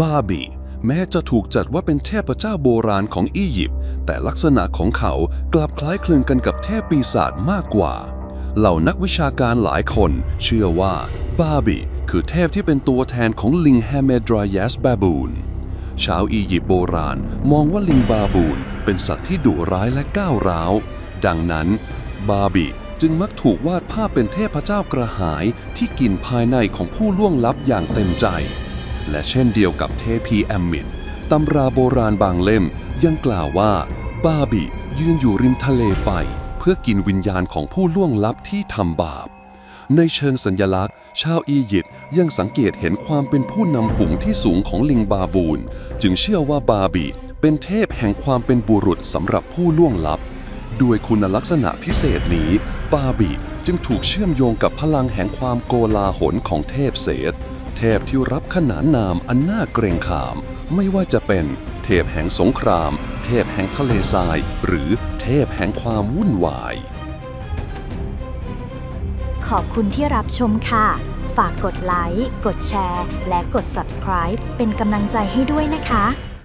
บาบีแม้จะถูกจัดว่าเป็นเทพเจ้าโบราณของอียิปต์แต่ลักษณะของเขากลับคล้ายคลึงกันกับเทพปีศาจมากกว่า เหล่านักวิชาการหลายคนเชื่อว่าบาบีคือเทพที่เป็นตัวแทนของลิงแฮเมดรายสบาบูนชาวอียิปต์โบราณมองว่าลิงบาบูนเป็นสัตว์ที่ดุร้ายและก้าวร้าว ดังนั้น บาบีจึงมักถูกวาดภาพเป็นเทพเจ้ากระหายที่กินภายในของผู้ล่วงลับอย่างเต็มใจ และเช่นเดียวกับเทพีแอมมินตำราโบราณบางเล่มยังกล่าวว่าบาบียืนอยู่ริมทะเลไฟ เพื่อกินวิญญาณของผู้ล่วงลับที่ทำบาป ในเชิงสัญลักษณ์ ชาวอียิปต์ยังสังเกตเห็นความเป็นผู้นำฝูงที่สูงของลิงบาบูน จึงเชื่อว่าบาบีเป็นเทพแห่งความเป็นบุรุษสำหรับผู้ล่วงลับ ด้วยคุณลักษณะพิเศษนี้ บาบีจึงถูกเชื่อมโยงกับพลังแห่งความโกลาหลของเทพเสธ เทพที่รับขนานนามอันน่าเกรงขาม ไม่ว่าจะเป็นเทพแห่งสงคราม เทพแห่งทะเลทราย หรือเทพแห่งความวุ่นวาย ขอบคุณที่รับชมค่ะ ฝากกดไลค์ กดแชร์ และกด subscribe เป็นกำลังใจให้ด้วยนะคะ